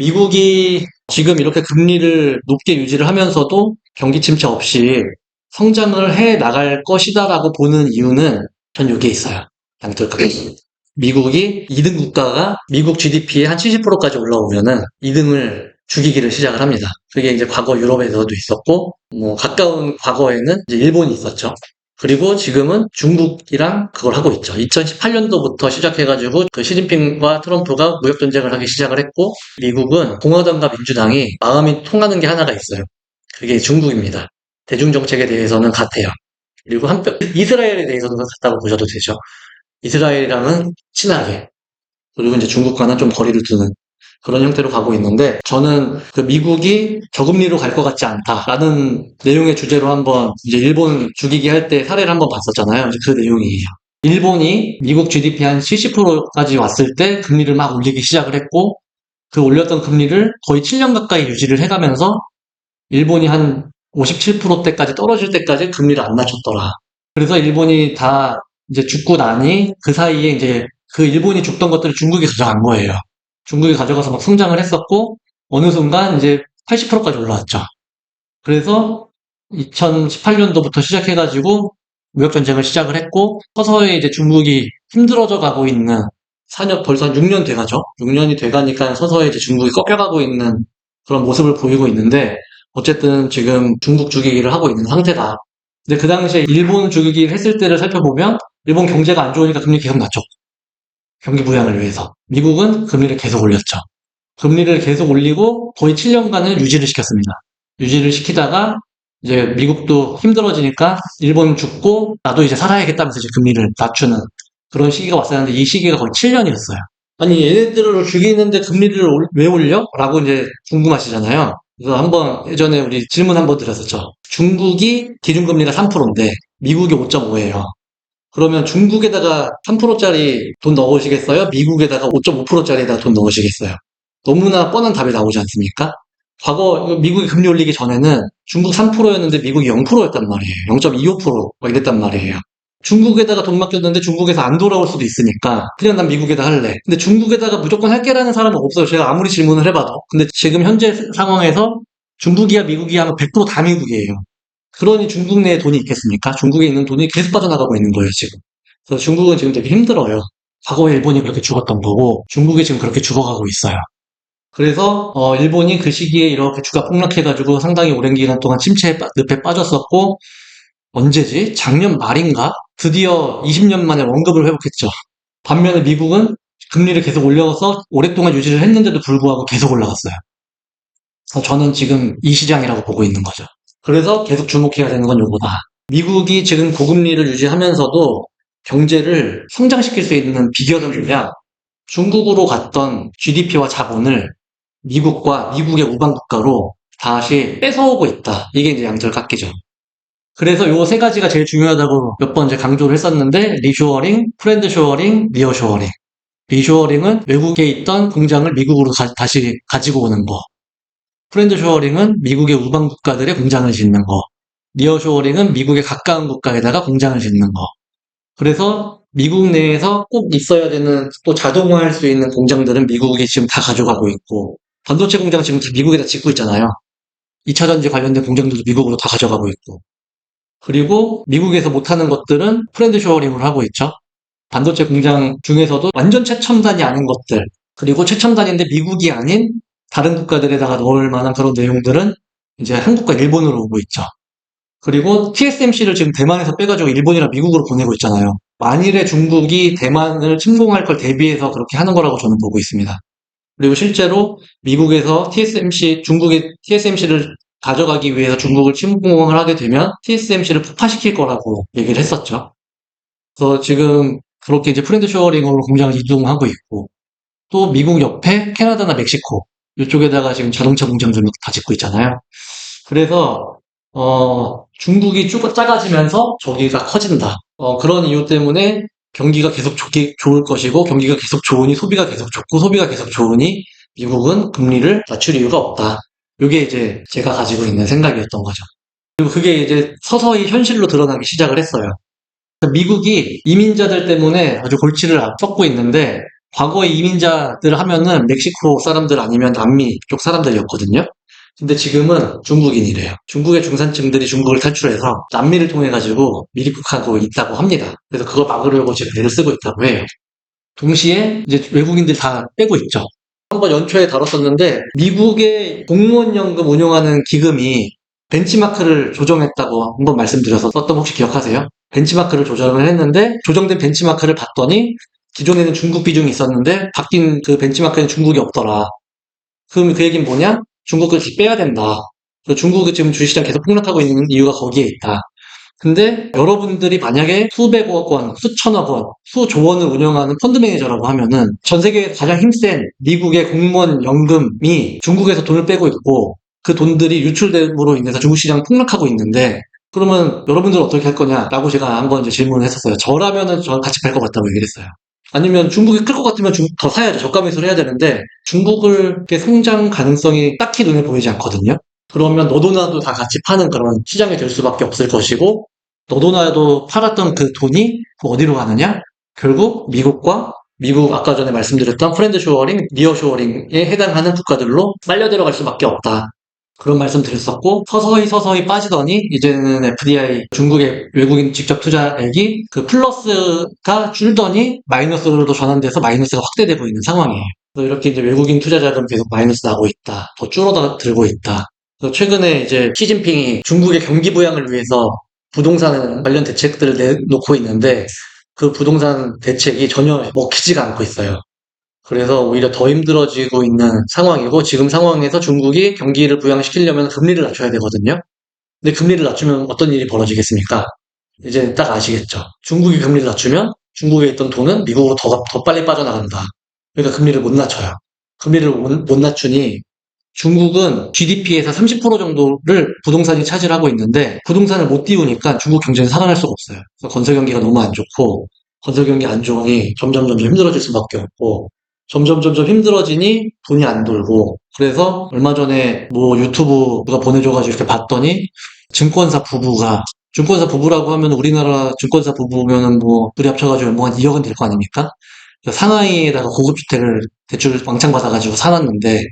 미국이 지금 이렇게 금리를 높게 유지를 하면서도 경기 침체 없이 성장을 해 나갈 것이다라고 보는 이유는 전 여기에 있어요. 양털크게. 미국이 2등 국가가 미국 GDP의 한 70%까지 올라오면은 2등을 죽이기를 시작을 합니다. 그게 이제 과거 유럽에서도 있었고, 뭐, 가까운 과거에는 이제 일본이 있었죠. 그리고 지금은 중국이랑 그걸 하고 있죠. 2018년도부터 시작해가지고 그 시진핑과 트럼프가 무역 전쟁을 하기 시작을 했고, 미국은 공화당과 민주당이 마음이 통하는 게 하나가 있어요. 그게 중국입니다. 대중 정책에 대해서는 같아요. 그리고 한편, 이스라엘에 대해서도 같다고 보셔도 되죠. 이스라엘이랑은 친하게, 그리고 이제 중국과는 좀 거리를 두는 그런 형태로 가고 있는데, 저는 그 미국이 저금리로 갈 것 같지 않다라는 내용의 주제로 한번 이제 일본 죽이기 할 때 사례를 한번 봤었잖아요. 그 내용이에요. 일본이 미국 GDP 한 70%까지 왔을 때 금리를 막 올리기 시작을 했고, 그 올렸던 금리를 거의 7년 가까이 유지를 해가면서 일본이 한 57%대까지 떨어질 때까지 금리를 안 낮췄더라. 그래서 일본이 다 이제 죽고 나니 그 사이에 이제 그 일본이 죽던 것들을 중국이 가져간 거예요. 중국이 가져가서 막 성장을 했었고 어느 순간 이제 80%까지 올라왔죠. 그래서 2018년도부터 시작해가지고 무역 전쟁을 시작을 했고 서서히 이제 중국이 힘들어져 가고 있는 4년 벌써 한 6년 돼가죠. 6년이 돼가니까 서서히 이제 중국이 꺾여가고 있는 그런 모습을 보이고 있는데 어쨌든 지금 중국 죽이기를 하고 있는 상태다. 근데 그 당시에 일본 죽이기를 했을 때를 살펴보면 일본 경제가 안 좋으니까 금리 계속 낮췄고 경기 부양을 위해서 미국은 금리를 계속 올렸죠. 금리를 계속 올리고 거의 7년간을 유지를 시켰습니다. 유지를 시키다가 이제 미국도 힘들어지니까 일본 죽고 나도 이제 살아야겠다면서 이제 금리를 낮추는 그런 시기가 왔었는데 이 시기가 거의 7년이었어요. 아니 얘네들을 죽이는데 금리를 올- 왜 올려? 라고 이제 궁금하시잖아요. 그래서 한번 예전에 우리 질문 한번 드렸었죠. 중국이 기준금리가 3%인데 미국이 5.5예요. 그러면 중국에다가 3%짜리 돈 넣으시겠어요? 미국에다가 5.5%짜리에다가 돈 넣으시겠어요? 너무나 뻔한 답이 나오지 않습니까? 과거 미국이 금리 올리기 전에는 중국 3%였는데 미국이 0%였단 말이에요. 0.25%막 이랬단 말이에요. 중국에다가 돈 맡겼는데 중국에서 안 돌아올 수도 있으니까 그냥 난 미국에다 할래. 근데 중국에다가 무조건 할게라는 사람은 없어요. 제가 아무리 질문을 해봐도. 근데 지금 현재 상황에서 중국이야 미국이야 하면 100%다 미국이에요. 그러니 중국 내에 돈이 있겠습니까? 중국에 있는 돈이 계속 빠져나가고 있는 거예요, 지금. 그래서 중국은 지금 되게 힘들어요. 과거에 일본이 그렇게 죽었던 거고 중국이 지금 그렇게 죽어가고 있어요. 그래서 어, 일본이 그 시기에 이렇게 주가 폭락해가지고 상당히 오랜 기간 동안 침체 늪에 빠졌었고 언제지? 작년 말인가? 드디어 20년 만에 원금을 회복했죠. 반면에 미국은 금리를 계속 올려서 오랫동안 유지를 했는데도 불구하고 계속 올라갔어요. 저는 지금 이 시장이라고 보고 있는 거죠. 그래서 계속 주목해야 되는 건 요거다. 미국이 지금 고금리를 유지하면서도 경제를 성장시킬 수 있는 비결은 뭐냐? 중국으로 갔던 GDP와 자본을 미국과 미국의 우방 국가로 다시 뺏어오고 있다. 이게 이제 양절 깎이죠. 그래서 요 세 가지가 제일 중요하다고 몇 번 이제 강조를 했었는데 리쇼어링, 프렌드 쇼어링, 니어 쇼어링. 리쇼어링은 외국에 있던 공장을 미국으로 가- 다시 가지고 오는 거. 프렌드 쇼어링은 미국의 우방 국가들의 공장을 짓는 거. 니어 쇼어링은 미국의 가까운 국가에다가 공장을 짓는 거. 그래서 미국 내에서 꼭 있어야 되는 또 자동화할 수 있는 공장들은 미국이 지금 다 가져가고 있고 반도체 공장 지금 다 미국에다 짓고 있잖아요. 2차 전지 관련된 공장들도 미국으로 다 가져가고 있고 그리고 미국에서 못하는 것들은 프렌드 쇼어링을 하고 있죠. 반도체 공장 중에서도 완전 최첨단이 아닌 것들 그리고 최첨단인데 미국이 아닌 다른 국가들에다가 넣을 만한 그런 내용들은 이제 한국과 일본으로 오고 있죠. 그리고 TSMC를 지금 대만에서 빼가지고 일본이랑 미국으로 보내고 있잖아요. 만일에 중국이 대만을 침공할 걸 대비해서 그렇게 하는 거라고 저는 보고 있습니다. 그리고 실제로 미국에서 TSMC, 중국의 TSMC를 가져가기 위해서 중국을 침공을 하게 되면 TSMC를 폭파시킬 거라고 얘기를 했었죠. 그래서 지금 그렇게 이제 프렌드 쇼어링으로 공장을 이동하고 있고 또 미국 옆에 캐나다나 멕시코 이쪽에다가 지금 자동차 공장들 다 짓고 있잖아요. 그래서 어, 중국이 쭉 작아지면서 저기가 커진다. 어, 그런 이유 때문에 경기가 계속 좋기, 좋을 것이고 경기가 계속 좋으니 소비가 계속 좋고 소비가 계속 좋으니 미국은 금리를 낮출 이유가 없다. 이게 이제 제가 가지고 있는 생각이었던 거죠. 그리고 그게 이제 서서히 현실로 드러나기 시작을 했어요. 미국이 이민자들 때문에 아주 골치를 썩고 있는데 과거에 이민자들 하면은 멕시코 사람들 아니면 남미 쪽 사람들이었거든요. 근데 지금은 중국인이래요. 중국의 중산층들이 중국을 탈출해서 남미를 통해 가지고 미입국하고 있다고 합니다. 그래서 그걸 막으려고 지금 애를 쓰고 있다고 해요. 동시에 이제 외국인들 다 빼고 있죠. 한번 연초에 다뤘었는데 미국의 공무원 연금 운용하는 기금이 벤치마크를 조정했다고 한번 말씀드려서 썼던 거 혹시 기억하세요? 벤치마크를 조정을 했는데 조정된 벤치마크를 봤더니 기존에는 중국 비중이 있었는데 바뀐 그 벤치마크에는 중국이 없더라. 그럼 그 얘기는 뭐냐? 중국을 빼야 된다. 중국이 지금 주식시장 계속 폭락하고 있는 이유가 거기에 있다. 근데 여러분들이 만약에 수백억 원, 수천억 원, 수조 원을 운영하는 펀드 매니저라고 하면은 전 세계에 가장 힘센 미국의 공무원 연금이 중국에서 돈을 빼고 있고 그 돈들이 유출됨으로 인해서 중국 시장 폭락하고 있는데 그러면 여러분들은 어떻게 할 거냐라고 제가 한번 질문을 했었어요. 저라면은 저 같이 팔 것 같다고 얘기를 했어요. 아니면 중국이 클 것 같으면 중국 더 사야죠. 저가 매수를 해야 되는데 중국을 의 성장 가능성이 딱히 눈에 보이지 않거든요. 그러면 너도 나도 다 같이 파는 그런 시장이 될 수밖에 없을 것이고 너도 나도 팔았던 그 돈이 어디로 가느냐? 결국 미국과 미국 아까 전에 말씀드렸던 프렌드 쇼어링, 니어 쇼어링에 해당하는 국가들로 빨려 들어갈 수밖에 없다. 그런 말씀 드렸었고 서서히 서서히 빠지더니 이제는 FDI 중국의 외국인 직접 투자액이 그 플러스가 줄더니 마이너스로도 전환돼서 마이너스가 확대되고 있는 상황이에요. 그래서 이렇게 이제 외국인 투자자들은 계속 마이너스 나고 있다. 더 줄어들고 있다. 그래서 최근에 이제 시진핑이 중국의 경기 부양을 위해서 부동산 관련 대책들을 내놓고 있는데 그 부동산 대책이 전혀 먹히지가 않고 있어요. 그래서 오히려 더 힘들어지고 있는 상황이고 지금 상황에서 중국이 경기를 부양시키려면 금리를 낮춰야 되거든요. 근데 금리를 낮추면 어떤 일이 벌어지겠습니까? 이제 딱 아시겠죠. 중국이 금리를 낮추면 중국에 있던 돈은 미국으로 더, 더 빨리 빠져나간다. 그러니까 금리를 못 낮춰요. 금리를 못, 못 낮추니 중국은 GDP에서 30% 정도를 부동산이 차지하고 있는데 부동산을 못 띄우니까 중국 경제는 살아날 수가 없어요. 건설 경기가 너무 안 좋고 건설 경기 안 좋으니 점점 점점 힘들어질 수밖에 없고 점점 점점 힘들어지니 돈이 안 돌고 그래서 얼마 전에 뭐 유튜브 누가 보내줘가지고 이렇게 봤더니 증권사 부부가 증권사 부부라고 하면 우리나라 증권사 부부면은 뭐 둘이 합쳐가지고 뭐 한 2억은 될 거 아닙니까? 상하이에다가 고급 주택을 대출 왕창 받아가지고 사놨는데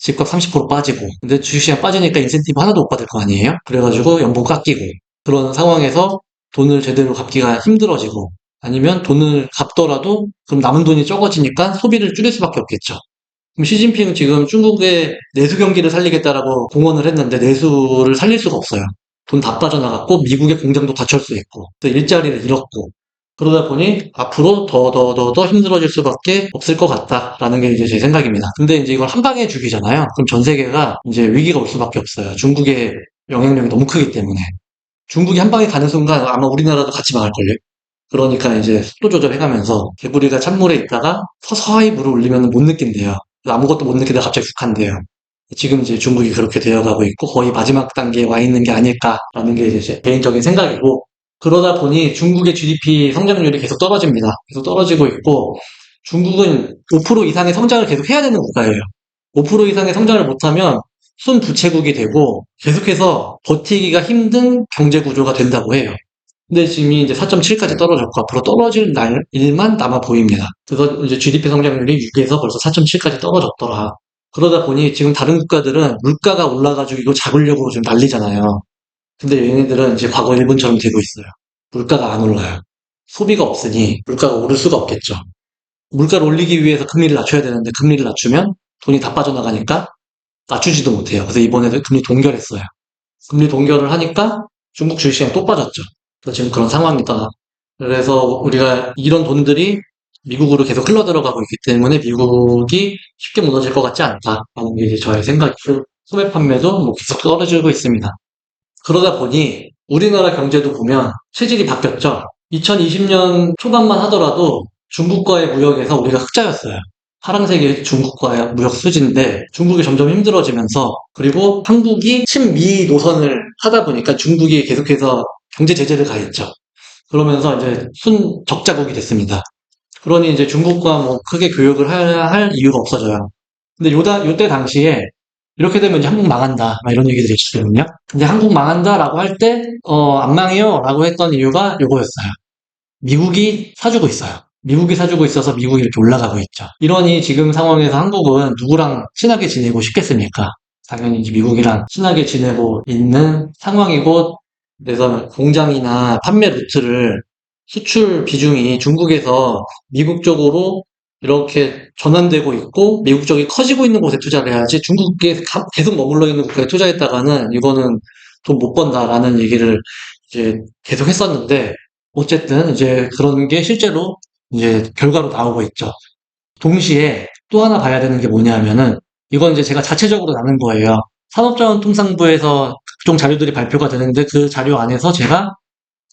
집값 30% 빠지고 근데 주식시장 빠지니까 인센티브 하나도 못 받을 거 아니에요? 그래가지고 연봉 깎이고 그런 상황에서 돈을 제대로 갚기가 힘들어지고 아니면 돈을 갚더라도 그럼 남은 돈이 적어지니까 소비를 줄일 수밖에 없겠죠. 그럼 시진핑은 지금 중국의 내수 경기를 살리겠다라고 공언을 했는데 내수를 살릴 수가 없어요. 돈 다 빠져나갔고 미국의 공장도 있고 또 일자리를 잃었고 그러다 보니 앞으로 더 더 더 더 힘들어질 수밖에 없을 것 같다라는 게 이제 제 생각입니다. 근데 이제 이걸 한 방에 주기잖아요. 그럼 전 세계가 이제 위기가 올 수밖에 없어요. 중국의 영향력이 너무 크기 때문에 중국이 한 방에 가는 순간 아마 우리나라도 같이 망할걸요. 그러니까 이제 속도 조절해가면서 개구리가 찬물에 있다가 서서히 물을 올리면 못 느낀대요. 아무것도 못 느끼다가 갑자기 훅 한대요. 지금 이제 중국이 그렇게 되어가고 있고 거의 마지막 단계에 와 있는 게 아닐까라는 게 이제 제 개인적인 생각이고 그러다 보니 중국의 GDP 성장률이 계속 떨어집니다. 계속 떨어지고 있고 중국은 5% 이상의 성장을 계속 해야 되는 국가예요. 5% 이상의 성장을 못하면 순부채국이 되고 계속해서 버티기가 힘든 경제 구조가 된다고 해요. 근데 지금 이제 4.7까지 떨어졌고 앞으로 떨어질 날 일만 남아 보입니다. 그래서 이제 GDP 성장률이 6에서 벌써 4.7까지 떨어졌더라. 그러다 보니 지금 다른 국가들은 물가가 올라가지고 이거 잡으려고 좀 난리잖아요. 근데 얘네들은 이제 과거 일본처럼 되고 있어요. 물가가 안 올라요. 소비가 없으니 물가가 오를 수가 없겠죠. 물가를 올리기 위해서 금리를 낮춰야 되는데 금리를 낮추면 돈이 다 빠져나가니까 낮추지도 못해요. 그래서 이번에도 금리 동결했어요. 금리 동결을 하니까 중국 주식시장 또 빠졌죠. 지금 그런 상황이다. 그래서 우리가 이런 돈들이 미국으로 계속 흘러 들어가고 있기 때문에 미국이 쉽게 무너질 것 같지 않다라는 게 저의 생각이고 소매 판매도 뭐 계속 떨어지고 있습니다. 그러다 보니 우리나라 경제도 보면 체질이 바뀌었죠. 2020년 초반만 하더라도 중국과의 무역에서 우리가 흑자였어요. 파랑색이 중국과의 무역 수지인데 중국이 점점 힘들어지면서 그리고 한국이 친미 노선을 하다 보니까 중국이 계속해서 경제 제재를 가했죠. 그러면서 이제 순 적자국이 됐습니다. 그러니 이제 중국과 뭐 크게 교역을 해야 할 이유가 없어져요. 근데 요다, 요때 당시에 이렇게 되면 이제 한국 망한다. 막 이런 얘기들이 있거든요. 근데 한국 망한다라고 할 때, 어, 안 망해요. 라고 했던 이유가 요거였어요. 미국이 사주고 있어요. 미국이 사주고 있어서 미국이 이렇게 올라가고 있죠. 이러니 지금 상황에서 한국은 누구랑 친하게 지내고 싶겠습니까? 당연히 미국이랑 친하게 지내고 있는 상황이고 그래서 공장이나 판매 루트를 수출 비중이 중국에서 미국 쪽으로 이렇게 전환되고 있고 미국 쪽이 커지고 있는 곳에 투자를 해야지 중국에 가- 계속 머물러 있는 국가에 투자했다가는 이거는 돈 못 번다라는 얘기를 이제 계속 했었는데 어쨌든 이제 그런 게 실제로 이제 결과로 나오고 있죠. 동시에 또 하나 봐야 되는 게 뭐냐면은 이건 이제 제가 자체적으로 나눈 거예요. 산업자원통상부에서 각종 자료들이 발표가 되는데 그 자료 안에서 제가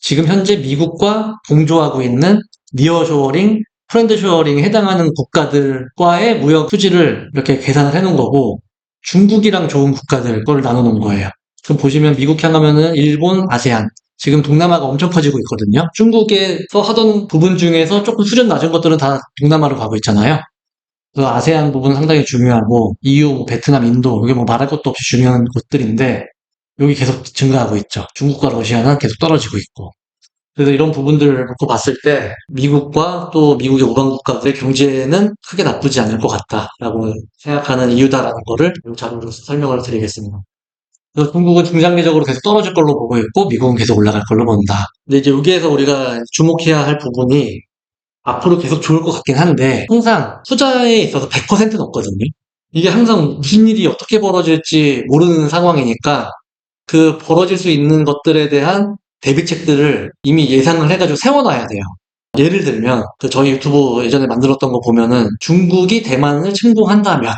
지금 현재 미국과 공조하고 있는 니어쇼어링, 프렌드쇼어링에 해당하는 국가들과의 무역 수지를 이렇게 계산을 해놓은 거고 중국이랑 좋은 국가들 거를 나눠놓은 거예요. 그럼 보시면 미국 향하면은 일본, 아세안 지금 동남아가 엄청 커지고 있거든요. 중국에서 하던 부분 중에서 조금 수준 낮은 것들은 다 동남아로 가고 있잖아요. 그래서 아세안 부분은 상당히 중요하고 EU, 뭐 베트남, 인도 이게 뭐 말할 것도 없이 중요한 곳들인데 여기 계속 증가하고 있죠. 중국과 러시아는 계속 떨어지고 있고. 그래서 이런 부분들을 놓고 봤을 때 미국과 또 미국의 우방 국가들의 경제는 크게 나쁘지 않을 것 같다라고 생각하는 이유다라는 거를 이 자료로 설명을 드리겠습니다. 그래서 중국은 중장기적으로 계속 떨어질 걸로 보고 있고 미국은 계속 올라갈 걸로 본다. 근데 이제 여기에서 우리가 주목해야 할 부분이 앞으로 계속 좋을 것 같긴 한데 항상 투자에 있어서 100%는 없거든요. 이게 항상 무슨 일이 어떻게 벌어질지 모르는 상황이니까 그 벌어질 수 있는 것들에 대한 대비책들을 이미 예상을 해가지고 세워놔야 돼요. 예를 들면 그 저희 유튜브 예전에 만들었던 거 보면은 중국이 대만을 침공한다면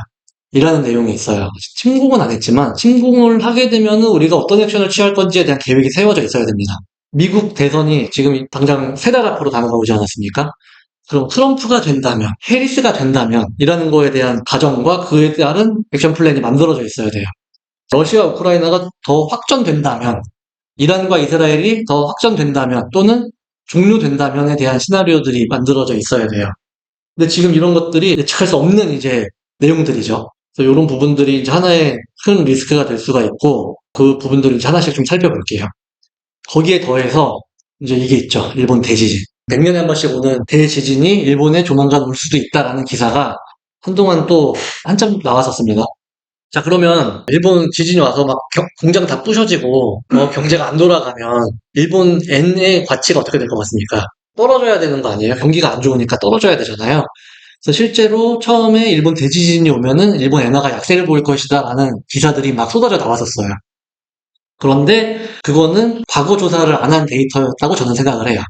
이라는 내용이 있어요. 침공은 안 했지만 침공을 하게 되면은 우리가 어떤 액션을 취할 건지에 대한 계획이 세워져 있어야 됩니다. 미국 대선이 지금 당장 세 달 앞으로 다가오지 않았습니까? 그럼 트럼프가 된다면, 해리스가 된다면 이라는 거에 대한 가정과 그에 따른 액션 플랜이 만들어져 있어야 돼요. 러시아, 우크라이나가 더 확전된다면, 이란과 이스라엘이 더 확전된다면, 또는 종료된다면에 대한 시나리오들이 만들어져 있어야 돼요. 근데 지금 이런 것들이 예측할 수 없는 이제 내용들이죠. 그래서 이런 부분들이 이제 하나의 큰 리스크가 될 수가 있고, 그 부분들을 이제 하나씩 좀 살펴볼게요. 거기에 더해서 이제 이게 있죠. 일본 대지진. 몇 년에 한 번씩 오는 대지진이 일본에 조만간 올 수도 있다라는 기사가 한동안 또 한참 나왔었습니다. 자, 그러면 일본 지진이 와서 막 겨- 공장 다 부셔지고 어, 경제가 안 돌아가면 일본 엔의 가치가 어떻게 될 것 같습니까? 떨어져야 되는 거 아니에요? 경기가 안 좋으니까 떨어져야 되잖아요. 그래서 실제로 처음에 일본 대지진이 오면은 일본 엔화가 약세를 보일 것이다라는 기사들이 막 쏟아져 나왔었어요. 그런데 그거는 과거 조사를 안 한 데이터였다고 저는 생각을 해요.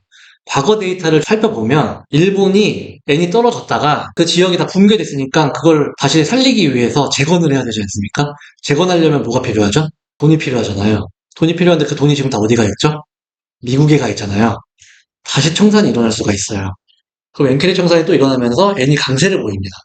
과거 데이터를 살펴보면 일본이 엔이 떨어졌다가 그 지역이 다 붕괴됐으니까 그걸 다시 살리기 위해서 재건을 해야 되지 않습니까? 재건하려면 뭐가 필요하죠? 돈이 필요하잖아요. 돈이 필요한데 그 돈이 지금 다 어디 가 있죠? 미국에 가 있잖아요. 다시 청산이 일어날 수가 있어요. 그럼 엔케리 청산이 또 일어나면서 엔이 강세를 보입니다.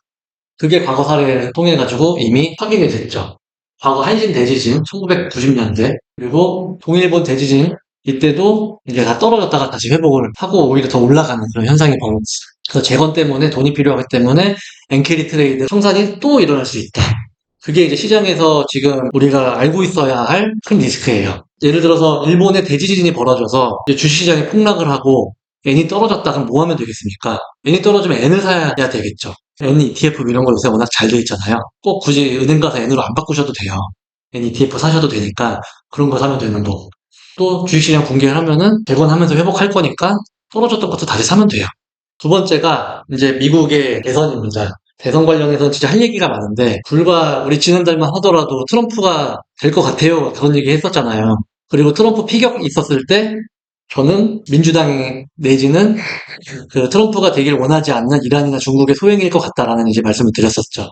그게 과거 사례를 통해 가지고 이미 확인이 됐죠. 과거 한신 대지진 1990년대 그리고 동일본 대지진 이때도 이제 다 떨어졌다가 다시 회복을 하고 오히려 더 올라가는 그런 현상이 벌어졌어요. 그래서 재건 때문에 돈이 필요하기 때문에 엔캐리 트레이드 청산이 또 일어날 수 있다. 그게 이제 시장에서 지금 우리가 알고 있어야 할 큰 리스크예요. 예를 들어서 일본의 대지진이 벌어져서 주식시장이 폭락을 하고 N이 떨어졌다 그럼 뭐 하면 되겠습니까? N이 떨어지면 N을 사야 되겠죠. N ETF 이런 거 요새 워낙 잘 돼 있잖아요. 꼭 굳이 은행 가서 N으로 안 바꾸셔도 돼요. N ETF 사셔도 되니까 그런 거 사면 되는 거고. 또 주식시장 붕괴를 하면은 재건하면서 회복할 거니까 떨어졌던 것도 다시 사면 돼요. 두 번째가 이제 미국의 대선입니다. 대선 관련해서는 진짜 할 얘기가 많은데 불과 우리 지난달만 하더라도 트럼프가 될 것 같아요 그런 얘기 했었잖아요. 그리고 트럼프 피격 있었을 때 저는 민주당 내지는 그 트럼프가 되길 원하지 않는 이란이나 중국의 소행일 것 같다라는 이제 말씀을 드렸었죠.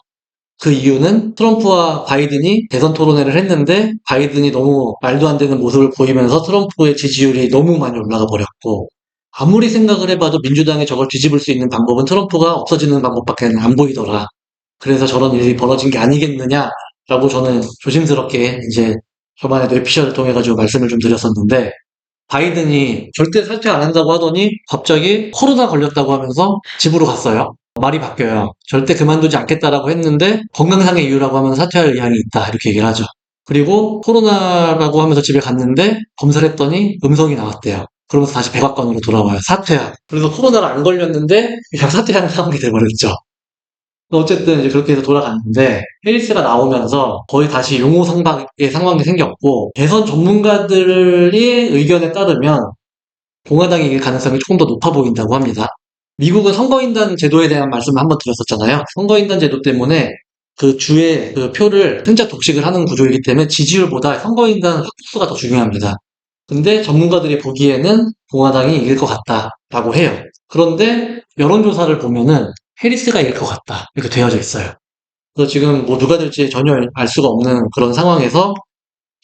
그 이유는 트럼프와 바이든이 대선 토론회를 했는데 바이든이 너무 말도 안 되는 모습을 보이면서 트럼프의 지지율이 너무 많이 올라가 버렸고 아무리 생각을 해봐도 민주당이 저걸 뒤집을 수 있는 방법은 트럼프가 없어지는 방법밖에 안 보이더라. 그래서 저런 일이 벌어진 게 아니겠느냐라고 저는 조심스럽게 이제 저번에도 에피셔를 통해 가지고 말씀을 좀 드렸었는데 바이든이 절대 사퇴 안 한다고 하더니 갑자기 코로나 걸렸다고 하면서 집으로 갔어요. 말이 바뀌어요. 절대 그만두지 않겠다라고 했는데 건강상의 이유라고 하면 사퇴할 의향이 있다 이렇게 얘기를 하죠. 그리고 코로나라고 하면서 집에 갔는데 검사를 했더니 음성이 나왔대요. 그러면서 다시 백악관으로 돌아와요. 사퇴하고. 그래서 코로나를 안 걸렸는데 그냥 사퇴하는 상황이 돼버렸죠. 어쨌든 이제 그렇게 해서 돌아갔는데 해리스가 나오면서 거의 다시 용호상박의 상황이 생겼고 대선 전문가들의 의견에 따르면 공화당이 이길 가능성이 조금 더 높아 보인다고 합니다. 미국은 선거인단 제도에 대한 말씀을 한번 드렸었잖아요. 선거인단 제도 때문에 그 주의 그 표를 승자 독식을 하는 구조이기 때문에 지지율보다 선거인단 확수가 더 중요합니다. 근데 전문가들이 보기에는 공화당이 이길 것 같다라고 해요. 그런데 여론조사를 보면은 해리스가 이길 것 같다 이렇게 되어져 있어요. 그래서 지금 뭐 누가 될지 전혀 알 수가 없는 그런 상황에서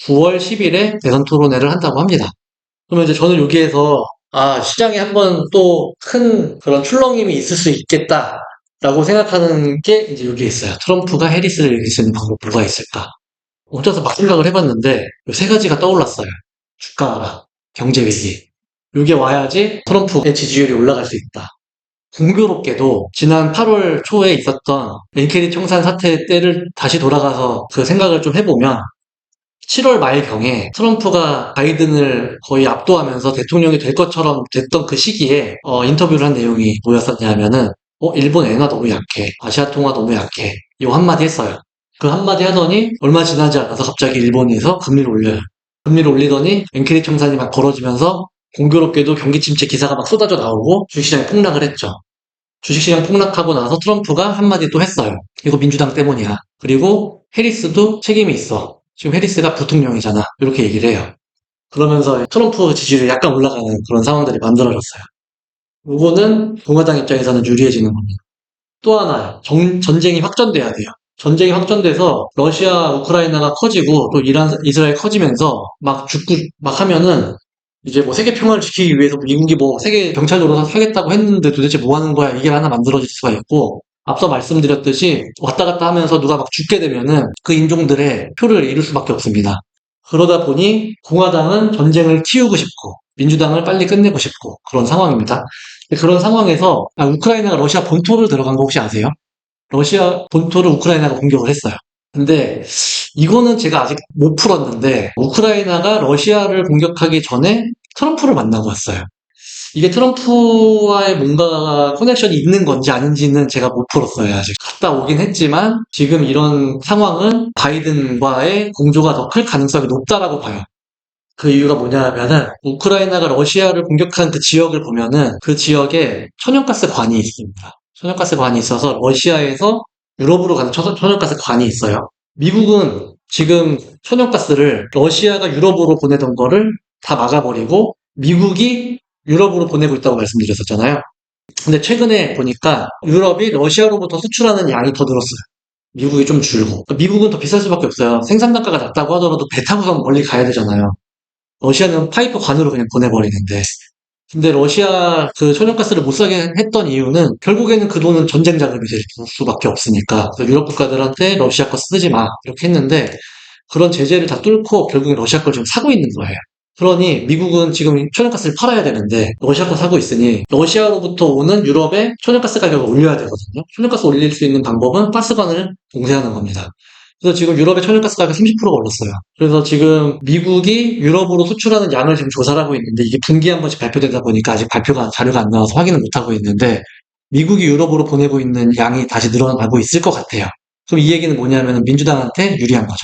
9월 10일에 대선 토론회를 한다고 합니다. 그러면 이제 저는 여기에서 아 시장에 한번 또 큰 그런 출렁임이 있을 수 있겠다 라고 생각하는 게 이제 여기에 있어요. 트럼프가 해리스를 이길 수 있는 방법 뭐가 있을까? 혼자서 막 생각을 해봤는데 이세 가지가 떠올랐어요. 주가가 경제 위기. 이게 와야지 트럼프의 지지율이 올라갈 수 있다. 공교롭게도 지난 8월 초에 있었던 링케리 청산 사태 때를 다시 돌아가서 그 생각을 좀 해보면 7월 말경에 트럼프가 바이든을 거의 압도하면서 대통령이 될 것처럼 됐던 그 시기에 어, 인터뷰를 한 내용이 뭐였었냐면은 어, 일본 엔화 너무 약해. 아시아 통화 너무 약해. 이 한마디 했어요. 그 한마디 하더니 얼마 지나지 않아서 갑자기 일본에서 금리를 올려요. 금리를 올리더니 엔케리 청산이 막 벌어지면서 공교롭게도 경기 침체 기사가 막 쏟아져 나오고 주식시장이 폭락을 했죠. 주식시장 폭락하고 나서 트럼프가 한마디 또 했어요. 이거 민주당 때문이야. 그리고 해리스도 책임이 있어. 지금 해리스가 부통령이잖아. 이렇게 얘기를 해요. 그러면서 트럼프 지지율이 약간 올라가는 그런 상황들이 만들어졌어요. 이거는 공화당 입장에서는 유리해지는 겁니다. 또 하나, 정- 전쟁이 확전돼야 돼요. 전쟁이 확전돼서 러시아, 우크라이나가 커지고 또 이란, 이스라엘 커지면서 막 죽고 막 하면은 이제 뭐 세계 평화를 지키기 위해서 미국이 뭐 세계 경찰 노릇을 하겠다고 했는데 도대체 뭐 하는 거야 이게 하나 만들어질 수가 있고 앞서 말씀드렸듯이 왔다 갔다 하면서 누가 막 죽게 되면은 그 인종들의 표를 잃을 수밖에 없습니다. 그러다 보니 공화당은 전쟁을 키우고 싶고 민주당을 빨리 끝내고 싶고 그런 상황입니다. 그런 상황에서 아, 우크라이나가 러시아 본토를 들어간 거 혹시 아세요? 러시아 본토를 우크라이나가 공격을 했어요. 근데 이거는 제가 아직 못 풀었는데 우크라이나가 러시아를 공격하기 전에 트럼프를 만나고 왔어요. 이게 트럼프와의 뭔가 커넥션이 있는 건지 아닌지는 제가 못 풀었어요, 아직. 갔다 오긴 했지만 지금 이런 상황은 바이든과의 공조가 더 클 가능성이 높다라고 봐요. 그 이유가 뭐냐면은 우크라이나가 러시아를 공격한 그 지역을 보면은 그 지역에 천연가스 관이 있습니다. 천연가스 관이 있어서 러시아에서 유럽으로 가는 천- 천연가스 관이 있어요. 미국은 지금 천연가스를 러시아가 유럽으로 보내던 거를 다 막아버리고 미국이 유럽으로 보내고 있다고 말씀드렸었잖아요. 근데 최근에 보니까 유럽이 러시아로부터 수출하는 양이 더 늘었어요. 미국이 좀 줄고. 미국은 더 비쌀 수밖에 없어요. 생산 단가가 낮다고 하더라도 배 타고서 멀리 가야 되잖아요. 러시아는 파이프 관으로 그냥 보내버리는데. 근데 러시아 그 천연가스를 못 사게 했던 이유는 결국에는 그 돈은 전쟁 자금이 될 수밖에 없으니까. 유럽 국가들한테 러시아 거 쓰지 마. 이렇게 했는데 그런 제재를 다 뚫고 결국에 러시아 걸 지금 사고 있는 거예요. 그러니 미국은 지금 천연가스를 팔아야 되는데 러시아 거 사고 있으니 러시아로부터 오는 유럽의 천연가스 가격을 올려야 되거든요. 천연가스 올릴 수 있는 방법은 가스관을 봉쇄하는 겁니다. 그래서 지금 유럽의 천연가스 가격 30%가 올랐어요. 그래서 지금 미국이 유럽으로 수출하는 양을 지금 조사를 하고 있는데 이게 분기 한 번씩 발표되다 보니까 아직 발표가 자료가 안 나와서 확인을 못 하고 있는데 미국이 유럽으로 보내고 있는 양이 다시 늘어나고 있을 것 같아요. 그럼 이 얘기는 뭐냐면 민주당한테 유리한 거죠.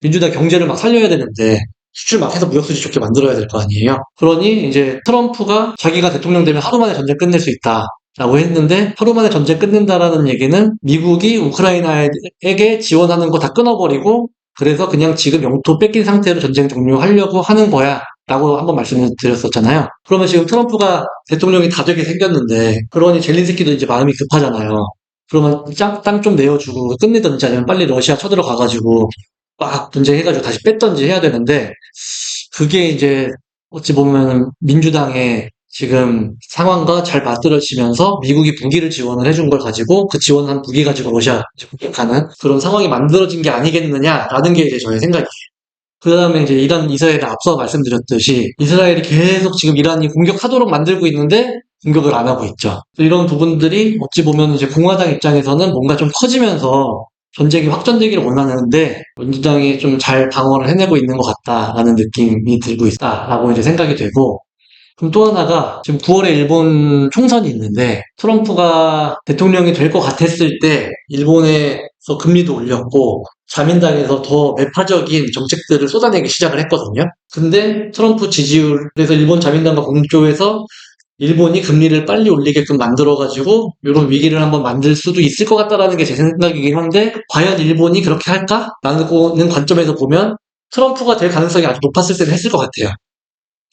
민주당 경제를 막 살려야 되는데 수출 막 해서 무역수지 좋게 만들어야 될 거 아니에요. 그러니 이제 트럼프가 자기가 대통령 되면 하루 만에 전쟁 끝낼 수 있다. 라고 했는데 하루 만에 전쟁 끝낸다라는 얘기는 미국이 우크라이나에게 지원하는 거 다 끊어버리고 그래서 그냥 지금 영토 뺏긴 상태로 전쟁 종료하려고 하는 거야. 라고 한번 말씀을 드렸었잖아요. 그러면 지금 트럼프가 대통령이 다 되게 생겼는데, 그러니 젤린스키도 이제 마음이 급하잖아요. 그러면 땅 좀 내어주고 끝내든지 아니면 빨리 러시아 쳐들어가가지고 막 전쟁해가지고 다시 뺐던지 해야 되는데, 그게 이제 어찌 보면 민주당의 지금 상황과 잘 맞들어지면서 미국이 무기를 지원을 해준 걸 가지고 그 지원한 무기 가지고 러시아 공격하는 그런 상황이 만들어진 게 아니겠느냐라는 게 이제 저의 생각이에요. 그 다음에 이제 이란, 이스라엘을 앞서 말씀드렸듯이 이스라엘이 계속 지금 이란이 공격하도록 만들고 있는데 공격을 안 하고 있죠. 이런 부분들이 어찌 보면 이제 공화당 입장에서는 뭔가 좀 커지면서 전쟁이 확전되기를 원하는데 민주당이 좀 잘 방어를 해내고 있는 것 같다라는 느낌이 들고 있다라고 이제 생각이 되고 그럼 또 하나가 지금 9월에 일본 총선이 있는데 트럼프가 대통령이 될 것 같았을 때 일본에서 금리도 올렸고 자민당에서 더 매파적인 정책들을 쏟아내기 시작을 했거든요. 근데 트럼프 지지율에서 일본 자민당과 공조해서 일본이 금리를 빨리 올리게끔 만들어가지고 이런 위기를 한번 만들 수도 있을 것 같다라는 게 제 생각이긴 한데 과연 일본이 그렇게 할까? 라는 관점에서 보면 트럼프가 될 가능성이 아주 높았을 때는 했을 것 같아요.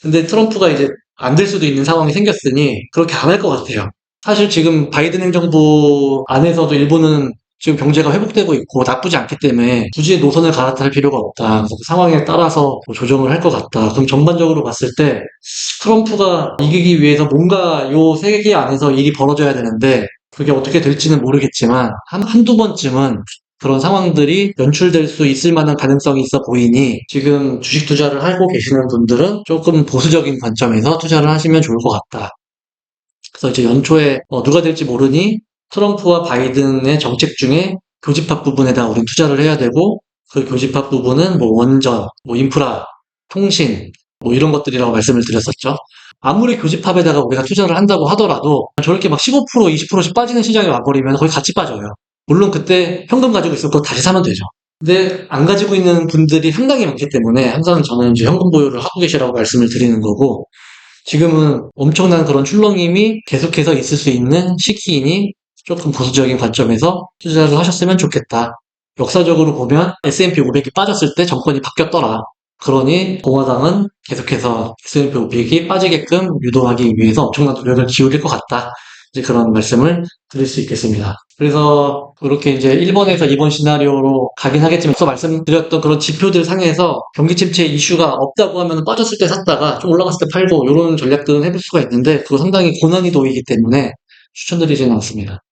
근데 트럼프가 이제 안 될 수도 있는 상황이 생겼으니 그렇게 안 할 것 같아요. 사실 지금 바이든 행정부 안에서도 일본은 지금 경제가 회복되고 있고 나쁘지 않기 때문에 굳이 노선을 갈아탈 필요가 없다. 그 상황에 따라서 뭐 조정을 할 것 같다. 그럼 전반적으로 봤을 때 트럼프가 이기기 위해서 뭔가 요 세계 안에서 일이 벌어져야 되는데 그게 어떻게 될지는 모르겠지만 한, 한두 번쯤은 그런 상황들이 연출될 수 있을 만한 가능성이 있어 보이니 지금 주식 투자를 하고 계시는 분들은 조금 보수적인 관점에서 투자를 하시면 좋을 것 같다. 그래서 이제 연초에 어, 누가 될지 모르니 트럼프와 바이든의 정책 중에 교집합 부분에다 우리 투자를 해야 되고 그 교집합 부분은 뭐 원전, 뭐 인프라, 통신 뭐 이런 것들이라고 말씀을 드렸었죠. 아무리 교집합에다가 우리가 투자를 한다고 하더라도 저렇게 막 15% 20%씩 빠지는 시장이 와버리면 거의 같이 빠져요. 물론 그때 현금 가지고 있을 거 다시 사면 되죠. 근데 안 가지고 있는 분들이 상당히 많기 때문에 항상 저는 이제 현금 보유를 하고 계시라고 말씀을 드리는 거고 지금은 엄청난 그런 출렁임이 계속해서 있을 수 있는 시기이니 조금 보수적인 관점에서 투자를 하셨으면 좋겠다. 역사적으로 보면 S&P 500이 빠졌을 때 정권이 바뀌었더라. 그러니 공화당은 계속해서 S&P 500이 빠지게끔 유도하기 위해서 엄청난 노력을 기울일 것 같다. 이제 그런 말씀을 드릴 수 있겠습니다. 그래서 그렇게 이제 1번에서 2번 시나리오로 가긴 하겠지만 또 말씀드렸던 그런 지표들 상에서 경기 침체 이슈가 없다고 하면 빠졌을 때 샀다가 좀 올라갔을 때 팔고 이런 전략들은 해볼 수가 있는데 그거 상당히 고난이도이기 때문에 추천드리지는 않습니다.